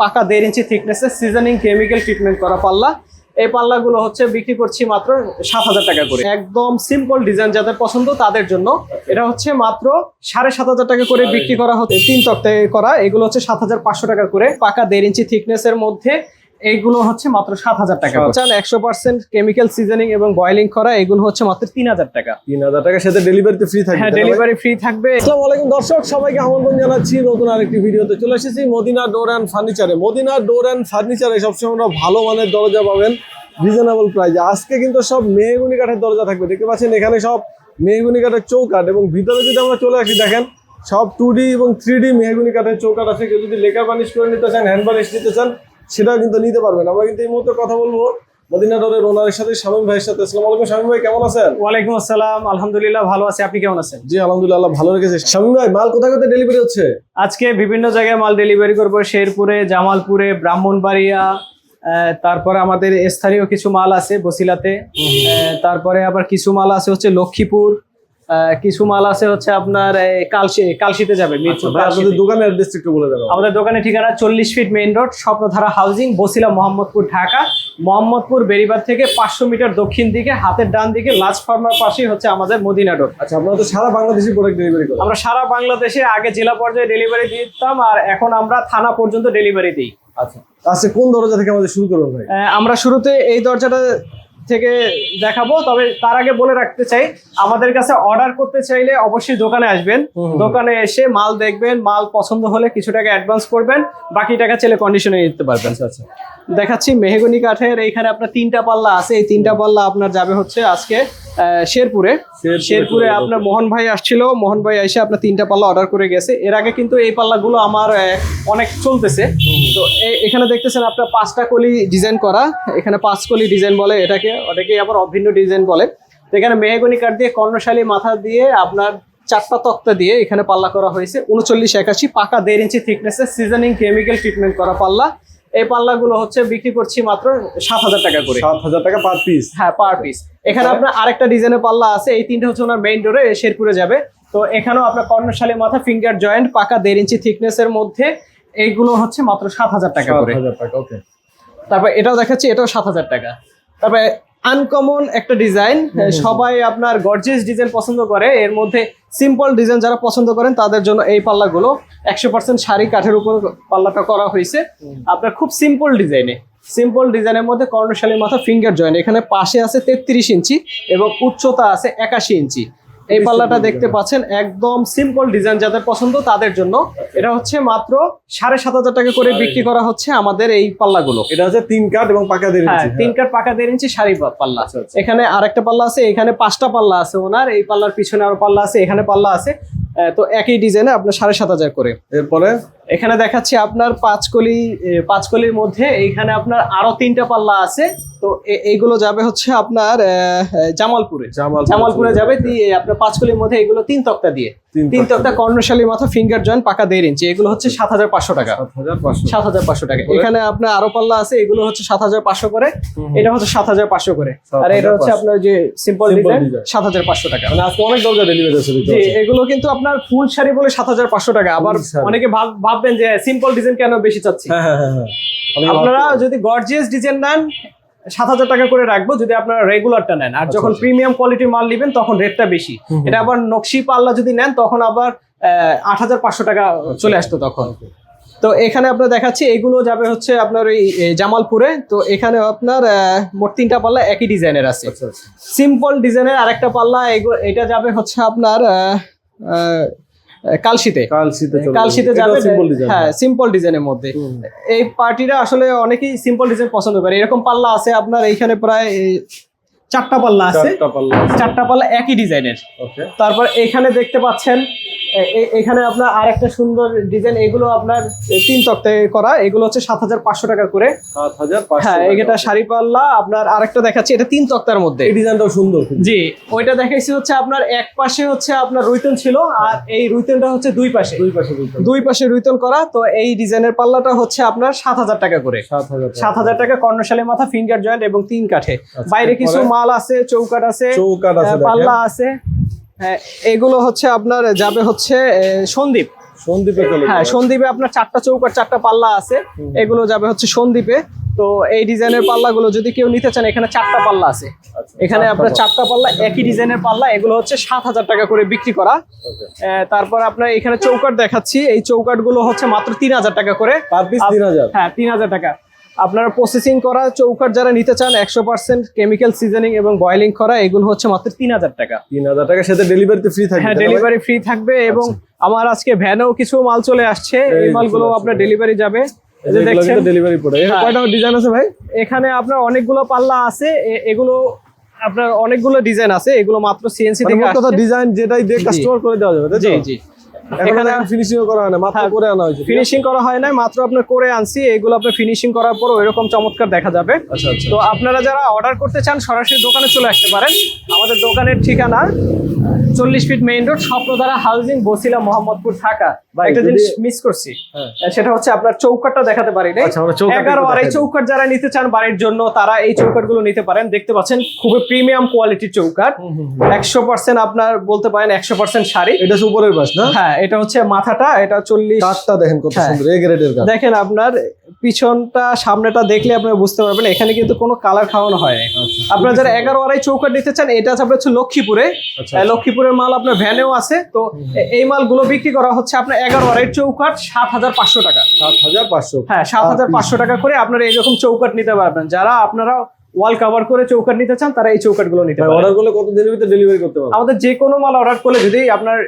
পাকা দেড় ইঞ্চি থিকনেসের সিজনিং কেমিক্যাল ট্রিটমেন্ট করা পাল্লা। এই পাল্লাগুলো হচ্ছে বিক্রি করছি মাত্র সাত হাজার টাকা করে। একদম সিম্পল ডিজাইন যাদের পছন্দ তাদের জন্য। এটা হচ্ছে মাত্র সাড়ে সাত হাজার টাকা করে বিক্রি করা হচ্ছে। তিন তক্তায় করা, এগুলো হচ্ছে সাত হাজার পাঁচশো টাকা করে। পাকা দেড় ইঞ্চি থিকনেসের মধ্যে এইগুলো হচ্ছে মাত্র সাত হাজার টাকা চান একশো পার্সেন্ট কেমিক্যাল সিজনিং এবং বয়লিং করা এগুলো হচ্ছে মাত্র তিন হাজার টাকা। তিন হাজার টাকার সাথে ডেলিভারিতে ফ্রি থাকবে হ্যাঁ? ডেলিভারি ফ্রি থাকবে। আসসালামু আলাইকুম দর্শক সবাইকে আমন্ত্রণ জানাচ্ছি নতুন আরেকটি ভিডিওতে। চলে এসেছি মদিনা ডোর অ্যান্ড ফার্নিচারে মদিনা ডোর অ্যান্ড ফার্নিচারে সবসময় আমরা ভালো মানের দরজা পাবেন রিজনেবল প্রাইসে আজকে কিন্তু সব মেহগুনি কাঠের দরজা থাকবে। দেখতে পাচ্ছেন এখানে সব মেহগুনি কাঠের চৌকাঠ এবং ভিতরে যদি আমরা চলে আসি দেখেন সব টু ডি এবং থ্রি ডি মেহগুনি কাঠের চৌকাঠ আছে। কেউ যদি লেখা বানিশ করে নিতে চান হ্যান্ড বানিশ নিতে চান সেটাও কিন্তু নিতে পারবেন। আমরা কিন্তু এই মুহূর্তে কথা বলব মদিনা ডোরের ওনারের সাথে শামীম ভাইয়ের সাথে। আসসালামু আলাইকুম শামীম ভাই কেমন আছেন? ওয়ালাইকুম আসসালাম আলহামদুলিল্লাহ ভালো আছি। আপনি কেমন আছেন? জি আলহামদুলিল্লাহ ভালো রেখেছে। শামীম ভাই মাল কোথায় কোথায় ডেলিভারি হচ্ছে? আজকে বিভিন্ন জায়গায় মাল ডেলিভারি করব। শেরপুরে জামালপুরে ব্রাহ্মণবাড়িয়া তারপরে আমাদের স্থানীয় কিছু মাল আছে বসিলাতে। তারপরে আবার কিছু মাল আছে হচ্ছে লক্ষ্মীপুর কিছু মাল আছে হচ্ছে আপনার কালশি কালশিতে যাবে কালশিতে। দোকানের অ্যাড্রেসটা একটু বলে দেবো আমাদের দোকানের ঠিকানা চল্লিশ feet main road Swapnadhara housing Basila Mohammadpur Dhaka. Mohammadpur Beribadh থেকে পাঁচশো মিটার দক্ষিণ দিকে হাতের ডান দিকে লাস্ট ফার্মার পাশেই হচ্ছে আমাদের মদিনা রোড আচ্ছা আপনারা তো সারা বাংলাদেশে প্রোডাক্ট ডেলিভারি করেন। আমরা সারা বাংলাদেশে আগে জেলা পর্যায়ে ডেলিভারি দিতাম আর এখন আমরা থানা পর্যন্ত ডেলিভারি দিই। আচ্ছা আচ্ছা কোন দরজা থেকে আমাদের শুরু করব ভাই? আমরা শুরুতে এই দরজাটা থেকে দেখাবো তবে তার আগে বলে রাখতে চাই আমাদের কাছে অর্ডার করতে চাইলে অবশ্যই দোকানে আসবেন। দোকানে এসে মাল দেখবেন মাল পছন্দ হলে কিছু টাকা অ্যাডভান্স করবেন বাকি টাকা চেলে কন্ডিশনে নিতে পারবেন। আচ্ছা আচ্ছা। দেখাচ্ছি মেহগনি কাঠের এইখানে আপনার তিনটা পাল্লা আছে এই তিনটা পাল্লা আপনার যাবে হচ্ছে আজকে। শেরপুরে। শেরপুরে আপনার মোহন ভাই আসছিল। মোহন ভাই এসে আপনার তিনটা পাল্লা অর্ডার করে গেছে। এর আগে কিন্তু এই পাল্লাগুলো আমার অনেক চলতেছে। তো এখানে দেখতেছেন আপনার পাঁচটা কলি ডিজাইন করা। এখানে পাঁচ কলি ডিজাইন বলে এটাকে অনেকে আবার অভিন্ন ডিজাইন বলে। তো এখানে মেহগনি কাঠ দিয়ে কর্ণশালী মাথা দিয়ে আপনার চারটা তক্তা দিয়ে এখানে পাল্লা করা হয়েছে। উনচল্লিশ একাশি পাকা দেড় ইঞ্চি থিকনেসের সিজনিং কেমিক্যাল ট্রিটমেন্ট করা পাল্লা। এই পাল্লাগুলো হচ্ছে বিক্রি করছি মাত্র সাত হাজার টাকা করে। সাত হাজার টাকা পার পিস হ্যাঁ পার পিস এখানে আপনার আরেকটা ডিজাইনের পাল্লা আছে এই তিনটা হচ্ছে ওনার মেইন ডোরে শেরপুরে যাবে। তো এখানেও আপনার কর্ণশালী মাথা ফিঙ্গার জয়েন্ট পাকা দেড় ইঞ্চি থিকনেস এর মধ্যে এইগুলো হচ্ছে মাত্র সাত হাজার টাকা করে। হাজার টাকা ওকে তারপর এটাও দেখাচ্ছি এটাও সাত হাজার টাকা। তারপরে আনকমন একটা ডিজাইন সবাই আপনার গর্জিয়াস ডিজাইন পছন্দ করে। এর মধ্যে সিম্পল ডিজাইন যারা পছন্দ করেন তাদের জন্য এই পাল্লাগুলো একশো পার্সেন্ট শাড়ি কাঠের উপর পাল্লাটা করা হয়েছে। আপনার খুব সিম্পল ডিজাইনে সিম্পল ডিজাইনের মধ্যে কর্ণশালীর মাথা ফিঙ্গার জয়েন এখানে পাশে আছে তেত্রিশ ইঞ্চি এবং উচ্চতা আছে একাশি ইঞ্চি। এই পাল্লাটা দেখতে পাচ্ছেন একদম সিম্পল ডিজাইন যাদের পছন্দ তাদের জন্য। এটা হচ্ছে মাত্র সাড়ে সাত হাজার টাকা করে বিক্রি করা হচ্ছে আমাদের এই পাল্লাগুলো। এটা হচ্ছে তিন কাঠ এবং পাকা দেড় হ্যাঁ ইঞ্চি তিন কাঠ পাকা দেড় ইঞ্চি শাড়ি পাল্লা। আছে আচ্ছা। এখানে আরেকটা পাল্লা আছে এখানে পাঁচটা পাল্লা আছে ওনার এই পাল্লার পিছনে আরও পাল্লা আছে এখানে পাল্লা আছে। তো একই ডিজাইনে আপনার সাড়ে সাত হাজার করে। এরপরে এখানে দেখাচ্ছি আপনার পাঁচ কলি পাঁচ কলির মধ্যে এইখানে আপনার আরও তিনটা পাল্লা আছে। তো এইগুলো যাবে হচ্ছে আপনার জামালপুরে। জামালপুরে যাবে দিয়ে আপনার পাঁচ কলির মধ্যে এগুলো তিন তক্তা দিয়ে। তিন তক্তা কর্ণশালী মাথা ফিঙ্গার জয়েন্ট পাকা দেড় ইঞ্চি এগুলো হচ্ছে সাত হাজার পাঁচশো টাকা। সাত হাজার পাঁচশো। টাকা। এখানে আপনার আরও পাল্লা আছে এগুলো হচ্ছে সাত হাজার পাঁচশো করে। এটা হচ্ছে সাত হাজার পাঁচশো করে। আর এটা হচ্ছে আপনার যে সিম্পল ডিজাইন সাত হাজার পাঁচশো টাকা। মানে আজকে অনেক দরজা ডেলিভারি আছে। এগুলো কিন্তু আপনার ফুল শাড়ি বলে সাত হাজার পাঁচশো টাকা। আবার অনেকে ভাব- ভাববেন যে সিম্পল ডিজাইন কেন বেশি চাচ্ছি? হ্যাঁ হ্যাঁ হ্যাঁ আপনারা যদি গর্জিয়াস ডিজাইন নেন সাত হাজার টাকা করে রাখব যদি আপনারা রেগুলারটা নেন। আর যখন আচ্ছা। প্রিমিয়াম কোয়ালিটির মাল নেবেন তখন রেটটা বেশি। এটা আবার নকশি পাল্লা যদি নেন তখন আবার আট হাজার পাঁচশো টাকা চলে আসতো তখন। তো এখানে আপনার দেখাচ্ছি এগুলো যাবে হচ্ছে আপনার ওই জামালপুরে। তো এখানে আপনার মোট তিনটা পাল্লা একই ডিজাইনের আছে। আচ্ছা আচ্ছা। সিম্পল ডিজাইনের আরেকটা পাল্লা এটা যাবে হচ্ছে আপনার কালশিতে। কাল কালশিতে যাবে। হ্যাঁ সিম্পল ডিজাইনের মধ্যে। এই পার্টিরা আসলে অনেকেই সিম্পল ডিজাইন পছন্দ করে। এরকম পাল্লা আছে আপনার এইখানে প্রায় চারটা পাল্লা আছে। চারটা পাল্লা একই ডিজাইনের তারপর এখানে দেখতে পাচ্ছেন এখানে আপনার আরেকটা সুন্দর ডিজাইন এগুলো আপনার তিন তক্তায় করা এগুলো হচ্ছে সাত হাজার পাঁচশো টাকা করে। সাত হাজার পাঁচশো হ্যাঁ। এটা শাড়ি পাল্লা আপনার আরেকটা দেখাচ্ছি এটা তিন তক্তার মধ্যে। এই ডিজাইনটাও সুন্দর জি ওইটা দেখাইছি হচ্ছে আপনার এক পাশে হচ্ছে আপনার রুইতন ছিল আর এই রুইতনটা হচ্ছে দুই পাশে। দুই পাশে দুই পাশে রুইতন করা তো এই ডিজাইনের পাল্লাটা হচ্ছে আপনার সাত হাজার টাকা করে। সাত হাজার টাকা। সাত কর্ণশালী মাথা ফিঙ্গার জয়েন্ট এবং তিন কাঠে। বাইরে কিছু মাল আছে চৌকাট আছে চৌকাঠ আছে পাল্লা আছে। এগুলো হচ্ছে আপনার যাবে হচ্ছে সন্দীপ সন্দীপে হ্যাঁ সন্দীপে আপনার চারটা চৌকার চারটা পাল্লা আছে। এগুলো যাবে হচ্ছে সন্দীপে তো এই ডিজাইনের পাল্লাগুলো যদি কেউ নিতে চান এখানে চারটা পাল্লা আছে। আচ্ছা, এখানে আপনার চারটা পাল্লা একই ডিজাইনের পাল্লা এগুলো হচ্ছে সাত হাজার টাকা করে বিক্রি করা। আহ, তারপর আপনার এখানে চৌকাট দেখাচ্ছি। এই চৌকাটগুলো হচ্ছে মাত্র তিন হাজার টাকা করে। তিন হাজার। হ্যাঁ তিন হাজার টাকা। আপনারা প্রসেসিং করা চৌকার যারা নিতে চান একশো পার্সেন্ট কেমিক্যাল সিজনিং এবং বয়লিং করা এগুলো হচ্ছে মাত্র তিন হাজার টাকা। তিন হাজার টাকার সাথে ডেলিভারিতে ফ্রি থাকবে হ্যাঁ? ডেলিভারি ফ্রি থাকবে এবং আমার আজকে ভ্যানেও কিছু মাল চলে আসছে এই মালগুলো আপনার ডেলিভারি যাবে। দেখছেন ডেলিভারি পড়ে। এখানে হ্যাঁ। কয়টা ডিজাইন আছে ভাই? এখানে আপনার অনেকগুলো পাল্লা আছে এগুলো আপনার অনেকগুলো ডিজাইন আছে এগুলো মাত্র সিএনসি মানে থেকে ডিজাইন যেটাই দিয়ে কাস্টমার করে দেওয়া যাবে জি জি। এখানে ফিনিশিং করা হয় না মাত্র হ্যাঁ, করে আনা হয়েছে ফিনিশিং করা হয় না মাত্র আপনার করে আনছি এগুলো আপনার ফিনিশিং করার পর এরকম চমৎকার দেখা যাবে। আচ্ছা আচ্ছা। তো আপনারা যারা অর্ডার করতে চান সরাসরি দোকানে চলে আসতে পারেন। আমাদের দোকানের ঠিকানা চল্লিশ feet main road Swapnadhara housing Basila Mohammadpur Dhaka. একটা জিনিস মিস করছি। হ্যাঁ। সেটা হচ্ছে আপনার চৌকাটটা দেখাতে পারি নাই আচ্ছা, এগারো আর এই চৌকাট যারা নিতে চান বাড়ির জন্য তারা এই চৌকাটগুলো নিতে পারেন। দেখতে পাচ্ছেন খুবই প্রিমিয়াম কোয়ালিটির চৌকাট। একশো পার্সেন্ট আপনার বলতে পারেন একশো পার্সেন্ট শাড়ি। এটা উপরের পাশ না? হ্যাঁ এটা হচ্ছে মাথাটা এটা চল্লিশ কাঠটা দেখেন কত হ্যাঁ। সুন্দর এ গ্রেডের দেখেন আপনার পিছনটা সামনেটা দেখলে আপনারা বুঝতে পারবেন এখানে কিন্তু কোনো কালার খাওয়ানো হয় নাই। আপনারা যারা এগারো আড়াই চৌকাট নিতে চান এটা যাবে হচ্ছে লক্ষ্মীপুরে। আচ্ছা, আহ, লক্ষ্মীপুরের মাল আপনার ভ্যানেও আছে। তো এই মালগুলো বিক্রি করা হচ্ছে আপনার এগারো আড়াই চৌকাট সাত হাজার পাঁচশো টাকা। সাত হাজার পাঁচশো। হ্যাঁ সাত হাজার পাঁচশো টাকা করে আপনারা এরকম চৌকাট নিতে পারবেন। যারা আপনারা ওয়াল কভার করে চৌকাট নিতে চান তারা এই চৌকাটগুলো নিতে পারেন। অর্ডার করলে কত দিনের ভিতরে ডেলিভারি করতে পারব? আমাদের যে কোনো মাল অর্ডার করলে যদি আপনার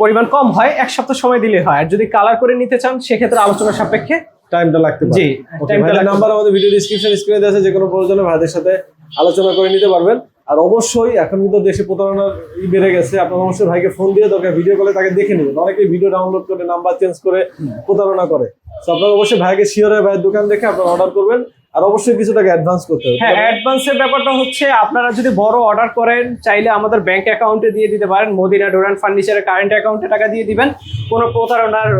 পরিমাণ কম হয় এক সপ্তাহ সময় দিলে হয়। আর যদি কালার করে নিতে চান সেক্ষেত্রে আলোচনা সাপেক্ষে টাইমটা লাগতে পারে। জি, টাইমটা নাম্বার আমাদের ভিডিও ডিসক্রিপশন স্ক্রিনে দেওয়া আছে যে কোনো প্রয়োজনে ভাইদের সাথে আলোচনা করে নিতে পারবেন। আর অবশ্যই এখন কিন্তু দেশে প্রতারণার ই বেড়ে গেছে। আপনার অবশ্যই ভাইকে ফোন দিয়ে দরকার ভিডিও কলে তাকে দেখে নেবেন। অনেকেই ভিডিও ডাউনলোড করে নাম্বার চেঞ্জ করে প্রতারণা করে। আপনারা অবশ্যই ভাইকে শিওরে ভাইয়ের দোকান দেখে আপনারা অর্ডার করবেন। আর অবশ্যই কিছু টাকা অ্যাডভান্স করতে হবে। হ্যাঁ অ্যাডভান্সের ব্যাপারটা হচ্ছে আপনারা যদি বড় অর্ডার করেন চাইলে আমাদের ব্যাংক অ্যাকাউন্টে দিয়ে দিতে পারেন। মদিনা ডোরান ফার্নিচারের কারেন্ট অ্যাকাউন্টে টাকা দিয়ে দিবেন। কোনো প্রতারণার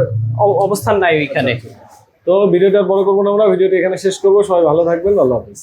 অবস্থান নাই ওইখানে। তো ভিডিওটা বড় করব না আমরা ভিডিওটা এখানে শেষ করব। সবাই ভালো থাকবেন আল্লাহ হাফিজ।